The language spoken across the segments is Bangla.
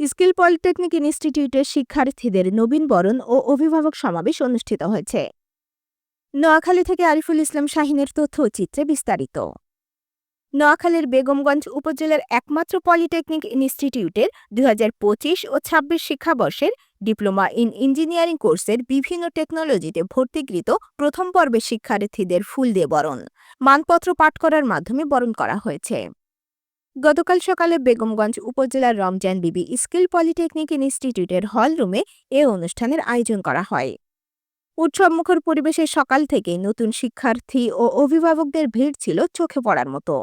স্কিল পলিটেকনিক ইনস্টিটিউটের শিক্ষার্থীদের নবীনবরণ ও অভিভাবক সমাবেশ অনুষ্ঠিত হয়েছে। নোয়াখালী থেকে আরিফুল ইসলাম শাহিনের তথ্য চিত্রে বিস্তারিত। নোয়াখালীর বেগমগঞ্জ উপজেলার একমাত্র পলিটেকনিক ইনস্টিটিউটের দু হাজার পঁচিশ ও ২৬ শিক্ষাবর্ষের ডিপ্লোমা ইন ইঞ্জিনিয়ারিং কোর্সের বিভিন্ন টেকনোলজিতে ভর্তিকৃত প্রথম পর্বের শিক্ষার্থীদের ফুল দিয়ে বরণ। মানপত্র পাঠ করার মাধ্যমে বরণ করা হয়েছে। গতকাল সকালে বেগমগঞ্জ উপজেলার রমজান বিবি স্কিল পলিটেকনিক ইনস্টিটিউটের হল রুমে এ অনুষ্ঠানের আয়োজন করা হয়। উৎসবমুখর পরিবেশে সকাল থেকে নতুন শিক্ষার্থী ও অভিভাবকদের ভিড় ছিল চোখে পড়ার মতো।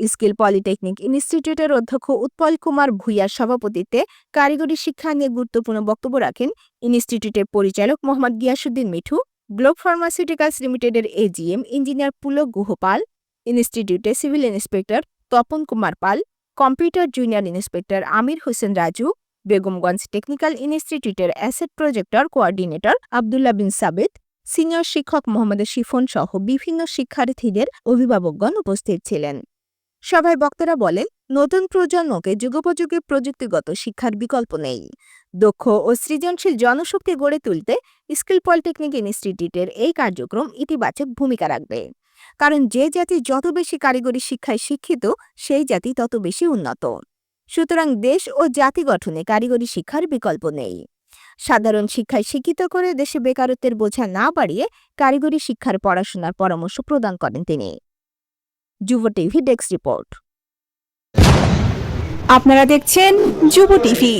স্কিল পলিটেকনিক ইনস্টিটিউটের অধ্যক্ষ উৎপল কুমার ভূঁইয়ার সভাপতিত্বে কারিগরি শিক্ষা নিয়ে গুরুত্বপূর্ণ বক্তব্য রাখেন ইনস্টিটিউটের পরিচালক মোহাম্মদ গিয়াসুদ্দিন মিঠু গ্লোব ফার্মাসিউটিক্যালস লিমিটেডের এজিএম ইঞ্জিনিয়ার পুলক গুহপাল, ইনস্টিটিউটের civil inspector Tapan Kumar Pal, computer junior inspector Amir Hossain Raju, Begumganj technical ইনস্টিটিউটের asset projector coordinator Abdullah bin Sabed, senior শিক্ষক মোহাম্মদ শিফন সহ বিভিন্ন শিক্ষার্থীদের অভিভাবকগণ উপস্থিত ছিলেন। সভায় বক্তারা বলেন, নতুন প্রজন্মকে যুগোপযোগী প্রযুক্তিগত শিক্ষার বিকল্প নেই। দক্ষ ও সৃজনশীল জনশক্তি গড়ে তুলতে স্কিল পলিটেকনিক ইনস্টিটিউটের এই কার্যক্রম ইতিবাচক ভূমিকা রাখবে। কারণ যে জাতি যত বেশি কারিগরি শিক্ষায় শিক্ষিত, সেই জাতি তত বেশি উন্নত। সুতরাং দেশ ও জাতি গঠনে কারিগরি শিক্ষার বিকল্প নেই। সাধারণ শিক্ষায় শিক্ষিত করে দেশে বেকারত্বের বোঝা না বাড়িয়ে কারিগরি শিক্ষার পড়াশোনার পরামর্শ প্রদান করেন তিনি। যুব টিভি ডেস্ক রিপোর্ট। আপনারা দেখছেন যুব টিভি।